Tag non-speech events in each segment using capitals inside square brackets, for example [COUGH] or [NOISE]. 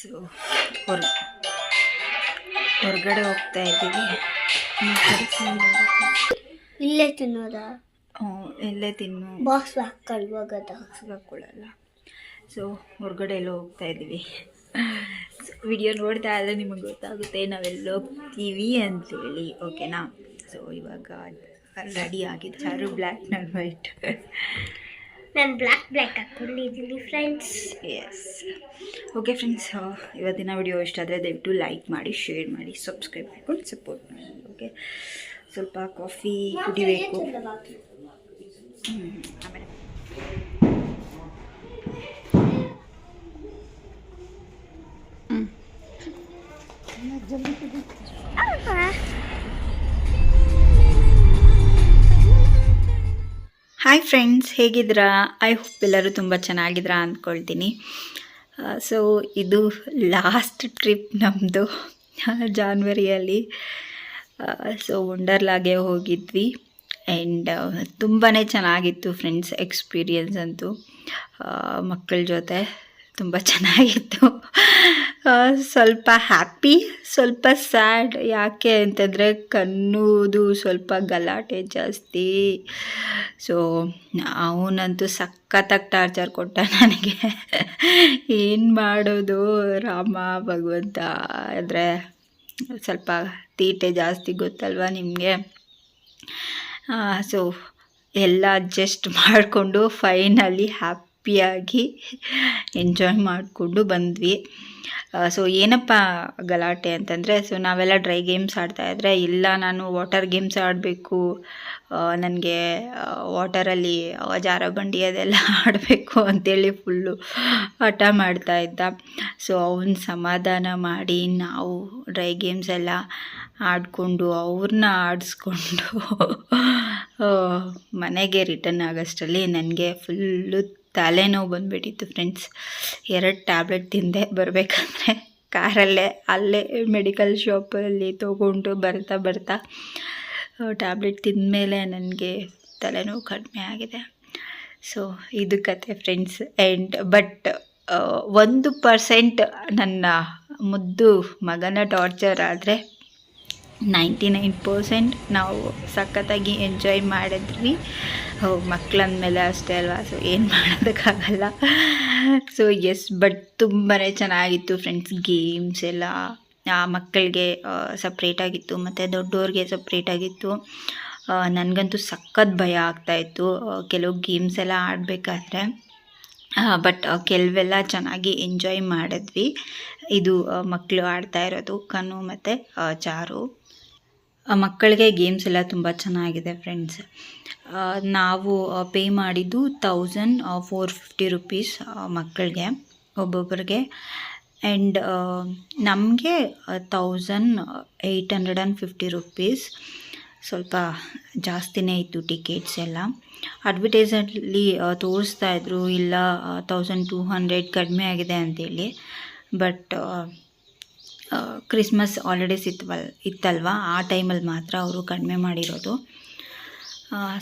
So ಹೊರ ಹೊರಗಡೆ ಹೋಗ್ತಾ ಇದ್ದೀವಿ. ಇಲ್ಲೇ ತಿನ್ನೋದ? ಹ್ಞೂ ಇಲ್ಲೇ ತಿನ್ನು. ಬಾಕ್ಸ್ ಹಾಕೊಂಡು ಬಾಕ್ಸ್ಗೆ ಹಾಕೊಳ್ಳಲ್ಲ ಸೊ ಹೊರಗಡೆ ಎಲ್ಲ ಹೋಗ್ತಾ ಇದ್ದೀವಿ. ವಿಡಿಯೋ ನೋಡ್ತಾ ಇದ್ರೆ ನಿಮಗೆ ಗೊತ್ತಾಗುತ್ತೆ ನಾವೆಲ್ಲ ಹೋಗ್ತೀವಿ ಅಂತೇಳಿ ಓಕೆನಾ? ಸೊ ಇವಾಗ ರೆಡಿ ಆಗಿದೆ ಬ್ಲ್ಯಾಕ್ ಆ್ಯಂಡ್ ವೈಟ್ ನಾನು ಬ್ಲ್ಯಾಕ್ ಬ್ಲ್ಯಾಕ್ ಹಾಕೊಂಡಿದ್ದೀನಿ ಫ್ರೆಂಡ್ಸ್ ಎಸ್ ಓಕೆ ಫ್ರೆಂಡ್ಸ್ ಇವತ್ತಿನ ವಿಡಿಯೋ ಇಷ್ಟ ಆದರೆ ದಯವಿಟ್ಟು ಲೈಕ್ ಮಾಡಿ ಶೇರ್ ಮಾಡಿ ಸಬ್ಸ್ಕ್ರೈಬ್ ಮಾಡ್ಕೊಂಡು ಸಪೋರ್ಟ್ ಮಾಡಿ ಓಕೆ ಸ್ವಲ್ಪ ಕಾಫಿ ಕುಡಿಬೇಕು. ಹ್ಮ್, ಆಮೇಲೆ. ಹಾಯ್ ಫ್ರೆಂಡ್ಸ್ ಹೇಗಿದ್ರಾ ಐ ಹೋಪ್ ಎಲ್ಲರೂ ತುಂಬ ಚೆನ್ನಾಗಿದ್ದೀರಾ ಅಂದ್ಕೊಳ್ತೀನಿ. ಸೊ ಇದು ಲಾಸ್ಟ್ ಟ್ರಿಪ್ ನಮ್ಮದು ಜಾನ್ವರಿಯಲ್ಲಿ ಸೊ ವಂಡರ್ಲಾಗೆ ಹೋಗಿದ್ವಿ. ಆ್ಯಂಡ್ ತುಂಬಾ ಚೆನ್ನಾಗಿತ್ತು ಫ್ರೆಂಡ್ಸ್ ಎಕ್ಸ್ಪೀರಿಯನ್ಸ್ ಅಂತೂ. ಮಕ್ಕಳ ಜೊತೆ ತುಂಬ ಚೆನ್ನಾಗಿತ್ತು. ಸ್ವಲ್ಪ ಹ್ಯಾಪಿ ಸ್ವಲ್ಪ ಸ್ಯಾಡ್ ಯಾಕೆ ಅಂತಂದರೆ ಕಣ್ಣುದು ಸ್ವಲ್ಪ ಗಲಾಟೆ ಜಾಸ್ತಿ. ಸೊ ಅವನಂತೂ ಸಖತ್ತಾಗಿ ಟಾರ್ಚರ್ ಕೊಟ್ಟ ನನಗೆ. ಏನು ಮಾಡೋದು? ರಾಮ, ಭಗವಂತ. ಆದರೆ ಸ್ವಲ್ಪ ತೀಟೆ ಜಾಸ್ತಿ ಗೊತ್ತಲ್ವ ನಿಮಗೆ? ಸೊ ಎಲ್ಲ ಅಡ್ಜಸ್ಟ್ ಮಾಡಿಕೊಂಡು ಫೈನಲಿ ಹ್ಯಾಪಿಯಾಗಿ ಎಂಜಾಯ್ ಮಾಡಿಕೊಂಡು ಬಂದ್ವಿ. ಸೊ ಏನಪ್ಪ ಗಲಾಟೆ ಅಂತಂದರೆ ಸೊ ನಾವೆಲ್ಲ ಡ್ರೈ ಗೇಮ್ಸ್ ಆಡ್ತಾಯಿದ್ರೆ ಇಲ್ಲ ನಾನು ವಾಟರ್ ಗೇಮ್ಸ್ ಆಡಬೇಕು ನನಗೆ ವಾಟರಲ್ಲಿ ಜಾರ ಬಂಡಿ ಅದೆಲ್ಲ [LAUGHS] ಆಡಬೇಕು ಅಂತೇಳಿ ಫುಲ್ಲು ಹಠ ಮಾಡ್ತಾ ಇದ್ದ. ಸೊ ಅವನ್ನ ಸಮಾಧಾನ ಮಾಡಿ ನಾವು ಡ್ರೈ ಗೇಮ್ಸ್ ಎಲ್ಲ ಆಡಿಕೊಂಡು ಅವ್ರನ್ನ ಆಡಿಸ್ಕೊಂಡು [LAUGHS] ಮನೆಗೆ ರಿಟರ್ನ್ ಆಗೋಷ್ಟರಲ್ಲಿ ನನಗೆ ಫುಲ್ಲು ತಲೆನೋವು ಬಂದುಬಿಟ್ಟಿತ್ತು ಫ್ರೆಂಡ್ಸ್ ಎರಡು ಟ್ಯಾಬ್ಲೆಟ್ ತಿಂದೆ ಬರಬೇಕಂದ್ರೆ. ಕಾರಲ್ಲೇ, ಅಲ್ಲೇ ಮೆಡಿಕಲ್ ಶಾಪಲ್ಲಿ ತೊಗೊಂಡು ಬರ್ತಾ ಬರ್ತಾ ಟ್ಯಾಬ್ಲೆಟ್ ತಿಂದಮೇಲೆ ನನಗೆ ತಲೆನೋವು ಕಡಿಮೆ ಆಗಿದೆ. ಸೊ ಇದು ಕತೆ ಫ್ರೆಂಡ್ಸ್ ಆ್ಯಂಡ್ ಬಟ್ ಒಂದು ಪರ್ಸೆಂಟ್ ನನ್ನ ಮುದ್ದು ಮಗನ ಟಾರ್ಚರ್ ಆದರೆ ನೈಂಟಿ ನೈನ್ ಪರ್ಸೆಂಟ್ ನಾವು ಸಖತ್ತಾಗಿ ಎಂಜಾಯ್ ಮಾಡಿದ್ವಿ. ಮಕ್ಕಳಂದಮೇಲೆ ಅಷ್ಟೇ ಅಲ್ವಾ? ಸೊ ಏನು ಮಾಡೋದಕ್ಕಾಗಲ್ಲ. ಸೊ ಎಸ್ ಬಟ್ ತುಂಬಾ ಚೆನ್ನಾಗಿತ್ತು ಫ್ರೆಂಡ್ಸ್ ಗೇಮ್ಸ್ ಎಲ್ಲ. ಆ, ಮಕ್ಕಳಿಗೆ ಸಪ್ರೇಟಾಗಿತ್ತು ಮತ್ತು ದೊಡ್ಡವ್ರಿಗೆ ಸಪ್ರೇಟಾಗಿತ್ತು ನನಗಂತೂ ಸಖತ್ ಭಯ ಆಗ್ತಾಯಿತ್ತು ಕೆಲವು ಗೇಮ್ಸ್ ಎಲ್ಲ ಆಡಬೇಕಾದ್ರೆ. ಬಟ್ ಕೆಲವೆಲ್ಲ ಚೆನ್ನಾಗಿ ಎಂಜಾಯ್ ಮಾಡಿದ್ವಿ. ಇದು ಮಕ್ಕಳು ಆಡ್ತಾ ಇರೋದು ಕನು ಮತ್ತು ಚಾರು. ಮಕ್ಕಳಿಗೆ ಗೇಮ್ಸ್ ಎಲ್ಲ ತುಂಬ ಚೆನ್ನಾಗಿದೆ ಫ್ರೆಂಡ್ಸ್ ನಾವು ಪೇ ಮಾಡಿದ್ದು ತೌಸಂಡ್ ಫೋರ್ ಫಿಫ್ಟಿ ರುಪೀಸ್ ಮಕ್ಕಳಿಗೆ ಒಬ್ಬೊಬ್ಬರಿಗೆ ಆ್ಯಂಡ್ ನಮಗೆ thousand eight hundred and fifty rupees ಸ್ವಲ್ಪ ಜಾಸ್ತಿನೇ ಇತ್ತು ಟಿಕೆಟ್ಸ್ ಎಲ್ಲ. ಅಡ್ವರ್ಟೈಸಲ್ಲಿ ತೋರಿಸ್ತಾ ಇದ್ರು, ಇಲ್ಲ ತೌಸಂಡ್ ಟೂ ಹಂಡ್ರೆಡ್ ಕಡಿಮೆ ಆಗಿದೆ ಅಂತೇಳಿ. ಬಟ್ ಕ್ರಿಸ್ಮಸ್ ಹಾಲಿಡೇಸ್ ಇತ್ವಲ್, ಇತ್ತಲ್ವ? ಆ ಟೈಮಲ್ಲಿ ಮಾತ್ರ ಅವರು ಕಡಿಮೆ ಮಾಡಿರೋದು.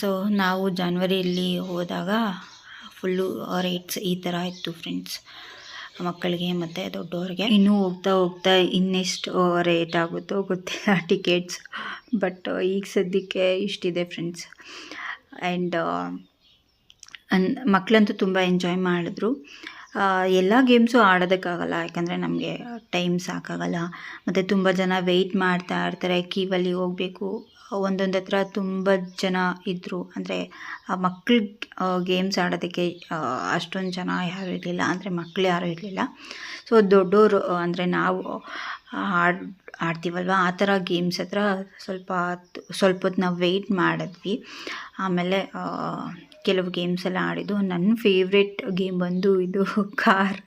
ಸೊ ನಾವು ಜಾನ್ವರಿಯಲ್ಲಿ ಹೋದಾಗ ಫುಲ್ಲು ರೇಟ್ಸ್ ಈ ಥರ ಇತ್ತು ಫ್ರೆಂಡ್ಸ್ ಮಕ್ಕಳಿಗೆ ಮತ್ತು ದೊಡ್ಡವ್ರಿಗೆ ಇನ್ನೂ ಹೋಗ್ತಾ ಹೋಗ್ತಾ ಇನ್ನೆಷ್ಟು ರೇಟ್ ಆಗುತ್ತೋ ಗೊತ್ತಿಲ್ಲ ಟಿಕೆಟ್ಸ್ ಬಟ್ ಈಗ ಸದ್ಯಕ್ಕೆ ಇಷ್ಟಿದೆ ಫ್ರೆಂಡ್ಸ್ ಆ್ಯಂಡ್ ಮಕ್ಕಳಂತೂ ತುಂಬ ಎಂಜಾಯ್ ಮಾಡಿದ್ರು. ಎಲ್ಲ ಗೇಮ್ಸು ಆಡೋದಕ್ಕಾಗಲ್ಲ, ಯಾಕಂದರೆ ನಮಗೆ ಟೈಮ್ ಸಾಕಾಗಲ್ಲ. ಮತ್ತು ತುಂಬ ಜನ ವೆಯ್ಟ್ ಮಾಡ್ತಾ ಇರ್ತಾರೆ ಕ್ಯೂವಲ್ಲಿ ಹೋಗಬೇಕು. ಒಂದೊಂದು ಹತ್ರ ತುಂಬ ಜನ ಇದ್ದರು ಅಂದರೆ ಮಕ್ಳು ಗೇಮ್ಸ್ ಆಡೋದಕ್ಕೆ ಅಷ್ಟೊಂದು ಜನ ಯಾರೂ ಇರಲಿಲ್ಲ. ಅಂದರೆ ಮಕ್ಕಳು ಯಾರೂ ಇರಲಿಲ್ಲ. ಸೊ ದೊಡ್ಡವರು ಅಂದರೆ ನಾವು ಆಡ್, ಆಡ್ತೀವಲ್ವ? ಆ ಥರ ಗೇಮ್ಸ್ ಹತ್ರ ಸ್ವಲ್ಪ ಸ್ವಲ್ಪ ಹೊತ್ತು ನಾವು ವೆಯ್ಟ್ ಮಾಡಿದ್ವಿ. ಆಮೇಲೆ ಕೆಲವು ಗೇಮ್ಸ್ ಎಲ್ಲ ಆಡಿದ್ದು. ನನ್ನ ಫೇವ್ರೆಟ್ ಗೇಮ್ ಬಂದು ಇದು ಕಾರ್.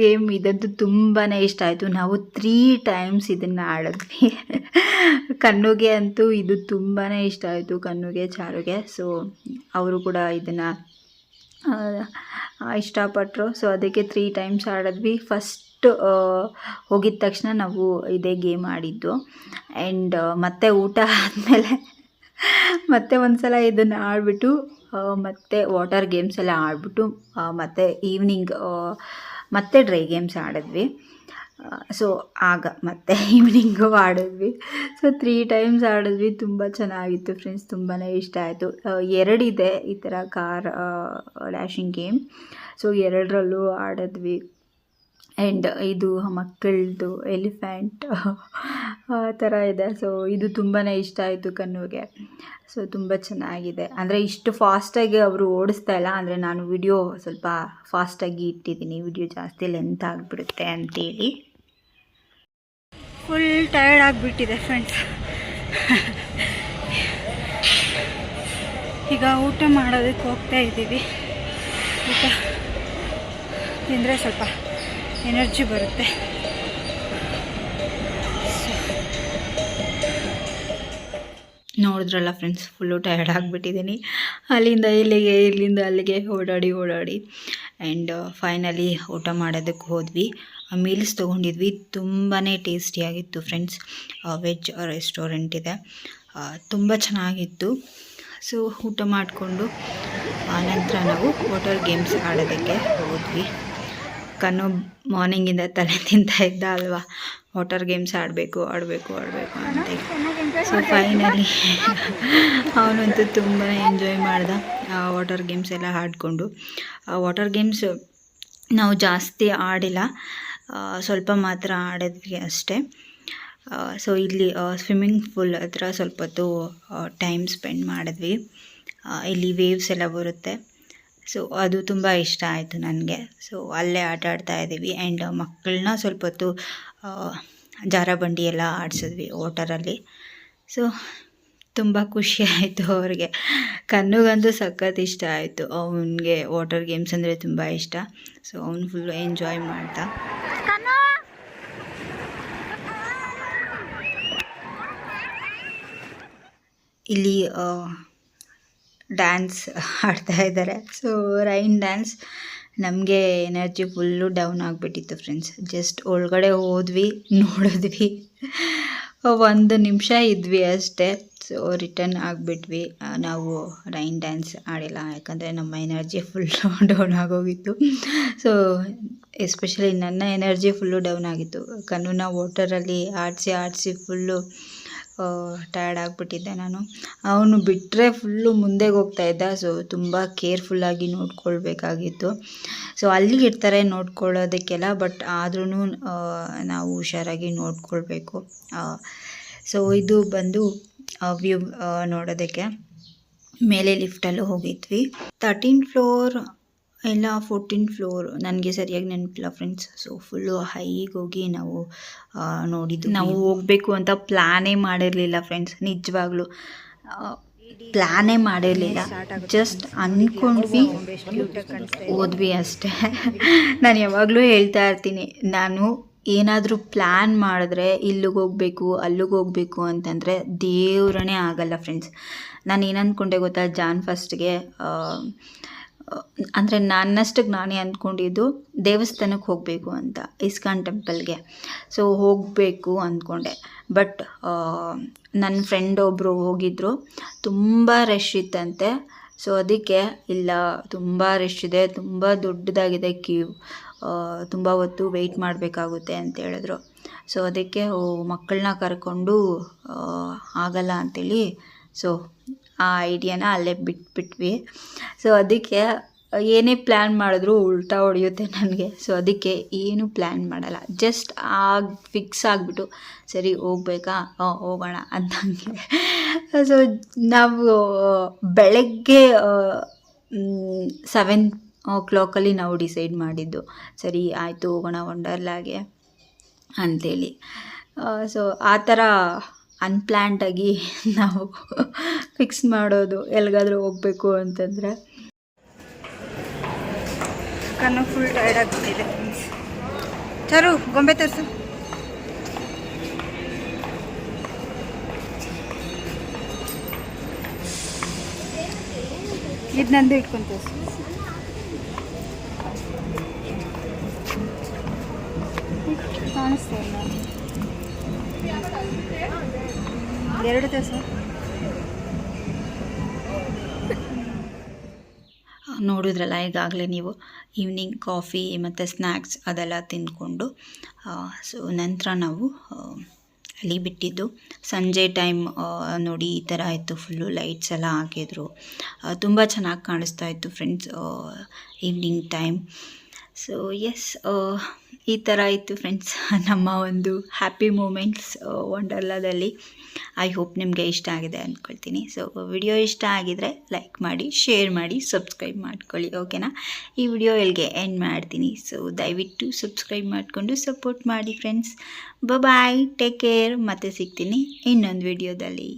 ಗೇಮ್ ಇದಂತೂ ತುಂಬಾ ಇಷ್ಟ ಆಯಿತು. ನಾವು ತ್ರೀ ಟೈಮ್ಸ್ ಇದನ್ನು ಆಡಿದ್ವಿ. ಕಣ್ಣುಗೆ ಅಂತೂ ಇದು ತುಂಬಾ ಇಷ್ಟ ಆಯಿತು ಕಣ್ಣುಗೆ ಚಾರುಗೆ. ಸೊ ಅವರು ಕೂಡ ಇದನ್ನು ಇಷ್ಟಪಟ್ಟರು ಸೊ ಅದಕ್ಕೆ ತ್ರೀ ಟೈಮ್ಸ್ ಆಡಿದ್ವಿ. ಫಸ್ಟ್ ಹೋಗಿದ ತಕ್ಷಣ ನಾವು ಇದೇ ಗೇಮ್ ಆಡಿದ್ದು. ಆ್ಯಂಡ್ ಮತ್ತೆ ಊಟ ಆದಮೇಲೆ, ಮತ್ತೆ ಒಂದ್ಸಲ ಇದನ್ನು ಆಡ್ಬಿಟ್ಟು ಮತ್ತೆ ವಾಟರ್ ಗೇಮ್ಸ್ ಎಲ್ಲ ಆಡ್ಬಿಟ್ಟು ಮತ್ತು ಈವ್ನಿಂಗ್ ಮತ್ತೆ ಡ್ರೈ ಗೇಮ್ಸ್ ಆಡಿದ್ವಿ. ಸೊ ಆಗ ಮತ್ತೆ [LAUGHS] ಈವ್ನಿಂಗು ಆಡಿದ್ವಿ. ಸೊ ತ್ರೀ ಟೈಮ್ಸ್ ಆಡಿದ್ವಿ. ತುಂಬ ಚೆನ್ನಾಗಿತ್ತು ಫ್ರೆಂಡ್ಸ್ ತುಂಬಾ ಇಷ್ಟ ಆಯಿತು. ಎರಡಿದೆ ಈ ಥರ ಕಾರ್ ಡ್ಯಾಶಿಂಗ್ ಗೇಮ್ ಸೊ ಎರಡರಲ್ಲೂ ಆಡಿದ್ವಿ. ಆ್ಯಂಡ್ ಇದು ಮಕ್ಕಳದು ಎಲಿಫೆಂಟ್ ಆ ಥರ ಇದೆ. ಸೊ ಇದು ತುಂಬಾ ಇಷ್ಟ ಆಯಿತು ಕಣ್ಣುಗೆ ಸೊ ತುಂಬ ಚೆನ್ನಾಗಿದೆ. ಅಂದರೆ ಇಷ್ಟು ಫಾಸ್ಟಾಗಿ ಅವರು ಓಡಿಸ್ತಾ ಇಲ್ಲ. ಅಂದರೆ ನಾನು ವಿಡಿಯೋ ಸ್ವಲ್ಪ ಫಾಸ್ಟಾಗಿ ಇಟ್ಟಿದ್ದೀನಿ. ವಿಡಿಯೋ ಜಾಸ್ತಿ ಲೆಂತ್ ಆಗಿಬಿಡುತ್ತೆ ಅಂತೇಳಿ. ಫುಲ್ ಟಯರ್ಡ್ ಆಗಿಬಿಟ್ಟಿದೆ ಫ್ರೆಂಡ್ಸ್ ಈಗ ಊಟ ಮಾಡೋದಕ್ಕೆ ಹೋಗ್ತಾ ಇದ್ದೀವಿ. ಊಟ ತಿಂದರೆ ಸ್ವಲ್ಪ ಎನರ್ಜಿ ಬರುತ್ತೆ. ನೋಡಿದ್ರಲ್ಲ ಫ್ರೆಂಡ್ಸ್ ಫುಲ್ಲು ಟಯರ್ಡ್ ಆಗಿಬಿಟ್ಟಿದ್ದೀನಿ. ಅಲ್ಲಿಂದ ಇಲ್ಲಿಗೆ, ಇಲ್ಲಿಂದ ಅಲ್ಲಿಗೆ ಓಡಾಡಿ ಓಡಾಡಿ. ಆ್ಯಂಡ್ ಫೈನಲಿ ಊಟ ಮಾಡೋದಕ್ಕೆ ಹೋದ್ವಿ. ಮೀಲ್ಸ್ ತೊಗೊಂಡಿದ್ವಿ. ತುಂಬಾ ಟೇಸ್ಟಿಯಾಗಿತ್ತು ಫ್ರೆಂಡ್ಸ್. ವೆಜ್ ರೆಸ್ಟೋರೆಂಟ್ ಇದೆ. ತುಂಬ ಚೆನ್ನಾಗಿತ್ತು. ಸೊ ಊಟ ಮಾಡಿಕೊಂಡು ಆನಂತರ ನಾವು ವಾಟರ್ ಗೇಮ್ಸ್ ಆಡೋದಕ್ಕೆ ಹೋದ್ವಿ. ಕಣ್ಣು ಮಾರ್ನಿಂಗಿಂದ ತಲೆ ತಿಂತಾ ಇದ್ದ ಅಲ್ವಾ? ವಾಟರ್ ಗೇಮ್ಸ್ ಆಡಬೇಕು ಆಡಬೇಕು ಆಡಬೇಕು ಅಂತ. ಸೊ ಫೈನಲಿ [LAUGHS] ಅವನಂತೂ ತುಂಬಾ ಎಂಜಾಯ್ ಮಾಡ್ದ ವಾಟರ್ ಗೇಮ್ಸ್ ಎಲ್ಲ ಆಡಿಕೊಂಡು. ವಾಟರ್ ಗೇಮ್ಸ್ ನಾವು ಜಾಸ್ತಿ ಆಡಿಲ್ಲ ಸ್ವಲ್ಪ ಮಾತ್ರ ಆಡಿದ್ವಿ ಅಷ್ಟೇ. ಸೊ ಇಲ್ಲಿ ಸ್ವಿಮ್ಮಿಂಗ್ ಪೂಲ್ ಹತ್ರ ಸ್ವಲ್ಪ ಹೊತ್ತು ಟೈಮ್ ಸ್ಪೆಂಡ್ ಮಾಡಿದ್ವಿ. ಇಲ್ಲಿ ವೇವ್ಸ್ ಎಲ್ಲ ಬರುತ್ತೆ. ಸೊ ಅದು ತುಂಬ ಇಷ್ಟ ಆಯಿತು ನನಗೆ. ಸೊ ಅಲ್ಲೇ ಆಟ ಆಡ್ತಾ ಇದ್ದೀವಿ. ಆ್ಯಂಡ್ ಮಕ್ಕಳನ್ನ ಸ್ವಲ್ಪ ಹೊತ್ತು ಜಾರಬಂಡಿ ಎಲ್ಲ ಆಡಿಸಿದ್ವಿ ವಾಟರಲ್ಲಿ ಸೊ ತುಂಬ ಖುಷಿ ಆಯಿತು ಅವ್ರಿಗೆ. ಕಣ್ಣುಗಂತೂ ಸಖತ್ ಇಷ್ಟ ಆಯಿತು. ಅವನಿಗೆ ವಾಟರ್ ಗೇಮ್ಸ್ ಅಂದರೆ ತುಂಬ ಇಷ್ಟ. ಸೊ ಅವನು ಫುಲ್ ಎಂಜಾಯ್ ಮಾಡ್ತಾ. ಇಲ್ಲಿ ಡ್ಯಾನ್ಸ್ ಆಡ್ತಾ ಇದ್ದಾರೆ. ಸೊ ರೈನ್ ಡ್ಯಾನ್ಸ್ ನಮಗೆ ಎನರ್ಜಿ ಫುಲ್ಲು ಡೌನ್ ಆಗಿಬಿಟ್ಟಿತ್ತು ಫ್ರೆಂಡ್ಸ್ ಜಸ್ಟ್ ಒಳಗಡೆ ಹೋದ್ವಿ, ನೋಡಿದ್ವಿ. ಒಂದು ನಿಮಿಷ ಇದ್ವಿ ಅಷ್ಟೇ. ಸೊ ರಿಟರ್ನ್ ಆಗಿಬಿಟ್ವಿ. ನಾವು ರೈನ್ ಡ್ಯಾನ್ಸ್ ಆಡಿಲ್ಲ, ಯಾಕಂದರೆ ನಮ್ಮ ಎನರ್ಜಿ ಫುಲ್ಲು ಡೌನ್ ಆಗೋಗಿತ್ತು. ಸೊ ಎಸ್ಪೆಷಲಿ ನನ್ನ ಎನರ್ಜಿ ಫುಲ್ಲು ಡೌನ್ ಆಗಿತ್ತು. ಕಣ್ಣನ್ನ ವಾಟರಲ್ಲಿ ಆಡಿಸಿ ಆಡಿಸಿ ಫುಲ್ಲು ಟಯರ್ಡ್ ಆಗಿಬಿಟ್ಟಿದ್ದೆ ನಾನು. ಅವನು ಬಿಟ್ಟರೆ ಫುಲ್ಲು ಮುಂದೆಗೆ ಹೋಗ್ತಾ ಇದ್ದ ಸೊ ತುಂಬ ಕೇರ್ಫುಲ್ಲಾಗಿ ನೋಡ್ಕೊಳ್ಬೇಕಾಗಿತ್ತು. ಸೊ ಅಲ್ಲಿ ಇರ್ತಾರೆ ನೋಡ್ಕೊಳ್ಳೋದಕ್ಕೆಲ್ಲ ಬಟ್ ಆದ್ರೂ ನಾವು ಹುಷಾರಾಗಿ ನೋಡ್ಕೊಳ್ಬೇಕು. ಸೊ ಇದು ಬಂದು ವ್ಯೂ ನೋಡೋದಕ್ಕೆ. ಮೇಲೆ ಲಿಫ್ಟಲ್ಲೂ ಹೋಗಿದ್ವಿ. ತರ್ಟೀನ್ ಫ್ಲೋರ್ ಇಲ್ಲ ಫೋರ್ಟೀನ್ ಫ್ಲೋರ್ ನನಗೆ ಸರಿಯಾಗಿ ನೆನಪಿಲ್ಲ ಫ್ರೆಂಡ್ಸ್ ಸೊ ಫುಲ್ಲು ಹೈಗೆ ಹೋಗಿ ನಾವು ನೋಡಿದ್ದು ನಾವು ಹೋಗಬೇಕು ಅಂತ ಪ್ಲ್ಯಾನೇ ಮಾಡಿರಲಿಲ್ಲ ಫ್ರೆಂಡ್ಸ್ ನಿಜವಾಗ್ಲೂ. ಪ್ಲ್ಯಾನೇ ಮಾಡಿರಲಿಲ್ಲ. ಜಸ್ಟ್ ಅಂದ್ಕೊಂಡ್ವಿ ಓದ್ವಿ ಅಷ್ಟೇ. ನಾನು ಯಾವಾಗಲೂ ಹೇಳ್ತಾ ಇರ್ತೀನಿ, ನಾನು ಏನಾದರೂ ಪ್ಲ್ಯಾನ್ ಮಾಡಿದ್ರೆ ಇಲ್ಲಿಗೆ ಹೋಗಬೇಕು, ಅಲ್ಲಿಗೆ ಹೋಗಬೇಕು ಅಂತಂದರೆ ದೇವ್ರನೇ ಆಗಲ್ಲ ಫ್ರೆಂಡ್ಸ್ ನಾನು ಏನು ಅಂದ್ಕೊಂಡೆ ಗೊತ್ತಾ, ಜಾನ್ ಫಸ್ಟ್ಗೆ ಅಂದರೆ ನನ್ನಷ್ಟಕ್ಕೆ ನಾನೇ ಅಂದ್ಕೊಂಡಿದ್ದು ದೇವಸ್ಥಾನಕ್ಕೆ ಹೋಗಬೇಕು ಅಂತ, ಇಸ್ಕಾನ್ ಟೆಂಪಲ್ಗೆ. ಸೊ ಹೋಗಬೇಕು ಅಂದ್ಕೊಂಡೆ ಬಟ್ ನನ್ನ ಫ್ರೆಂಡ್ ಒಬ್ಬರು ಹೋಗಿದ್ದರು ತುಂಬ ರಶ್ ಇತ್ತಂತೆ. ಸೊ ಅದಕ್ಕೆ ಇಲ್ಲ, ತುಂಬ ರಶ್ ಇದೆ, ತುಂಬ ದೊಡ್ಡದಾಗಿದೆ ಕ್ಯೂ ತುಂಬ ಹೊತ್ತು ವೆಯ್ಟ್ ಮಾಡಬೇಕಾಗುತ್ತೆ ಅಂತ ಹೇಳಿದ್ರು. ಸೊ ಅದಕ್ಕೆ ಮಕ್ಕಳನ್ನ ಕರ್ಕೊಂಡು ಆಗಲ್ಲ ಅಂಥೇಳಿ ಸೊ ಆ ಐಡಿಯಾನ ಅಲ್ಲೇ ಬಿಟ್ಬಿಟ್ವಿ. ಸೊ ಅದಕ್ಕೆ ಏನೇ ಪ್ಲ್ಯಾನ್ ಮಾಡಿದ್ರು ಉಲ್ಟಾ ಹೊಡೆಯುತ್ತೆ ನನಗೆ. ಸೊ ಅದಕ್ಕೆ ಏನು ಪ್ಲ್ಯಾನ್ ಮಾಡಲ್ಲ. ಜಸ್ಟ್ ಆಗ ಫಿಕ್ಸ್ ಆಗಿಬಿಟ್ಟು, ಸರಿ, ಹೋಗ್ಬೇಕಾ? ಹಾಂ, ಹೋಗೋಣ ಅಂತಂಗೆ ಸೊ ನಾವು, ಬೆಳಗ್ಗೆ ಸೆವೆನ್ ಓ ಕ್ಲಾಕಲ್ಲಿ ನಾವು ಡಿಸೈಡ್ ಮಾಡಿದ್ದು. ಸರಿ, ಆಯಿತು, ಹೋಗೋಣ ವಂಡರ್ಲಾಗೆ ಅಂಥೇಳಿ. ಸೊ ಆ ಥರ ಅನ್ಪ್ಲ್ಯಾಂಡಾಗಿ ನಾವು ಫಿಕ್ಸ್ ಮಾಡೋದು ಎಲ್ಲಿಗಾದ್ರೂ ಹೋಗಬೇಕು ಅಂತಂದರೆ. ಕಣ್ಣು ಫುಲ್ ಟೈರ್ಡ್ ಆಗಿಬಿಟ್ಟಿದೆ. ಚರು, ಗೊಂಬೆ ತರಿಸು. ಇದು ನಂದು ಇಟ್ಕೊಂತ ಕಾಣಿಸ್ತಾ ಇಲ್ಲ. ಎರಡು ದಿವಸ. ನೋಡಿದ್ರಲ್ಲ, ಈಗಾಗಲೇ ನೀವು ಈವ್ನಿಂಗ್ ಕಾಫಿ ಮತ್ತು ಸ್ನ್ಯಾಕ್ಸ್ ಅದೆಲ್ಲ ತಿಂದ್ಕೊಂಡು ಸೊ ನಂತರ ನಾವು ಅಲ್ಲಿ ಬಿಟ್ಟಿದ್ದು ಸಂಜೆ ಟೈಮ್ ನೋಡಿ ಈ ಥರ ಆಯಿತು ಫುಲ್ಲು ಲೈಟ್ಸ್ ಎಲ್ಲ ಹಾಕಿದ್ರು. ತುಂಬ ಚೆನ್ನಾಗಿ ಕಾಣಿಸ್ತಾ ಇತ್ತು friends evening time so yes ಈ ಥರ ಇತ್ತು ಫ್ರೆಂಡ್ಸ್ [LAUGHS] ನಮ್ಮ ಒಂದು ಹ್ಯಾಪಿ ಮೂಮೆಂಟ್ಸ್ ವಂಡರ್ಲಾದಲ್ಲಿ ಐ ಹೋಪ್ ನಿಮಗೆ ಇಷ್ಟ ಆಗಿದೆ ಅಂದ್ಕೊಳ್ತೀನಿ ಸೊ ವಿಡಿಯೋ ಇಷ್ಟ ಆಗಿದರೆ ಲೈಕ್ ಮಾಡಿ ಶೇರ್ ಮಾಡಿ ಸಬ್ಸ್ಕ್ರೈಬ್ ಮಾಡ್ಕೊಳ್ಳಿ ಓಕೆನಾ ಈ ವಿಡಿಯೋ ಇಲ್ಲಿಗೆ ಎಂಡ್ ಮಾಡ್ತೀನಿ. ಸೊ ದಯವಿಟ್ಟು ಸಬ್ಸ್ಕ್ರೈಬ್ ಮಾಡಿಕೊಂಡು ಸಪೋರ್ಟ್ ಮಾಡಿ ಫ್ರೆಂಡ್ಸ್ ಬಾಯ್ ಟೇಕ್ ಕೇರ್ ಮತ್ತೆ ಸಿಗ್ತೀನಿ ಇನ್ನೊಂದು ವಿಡಿಯೋದಲ್ಲಿ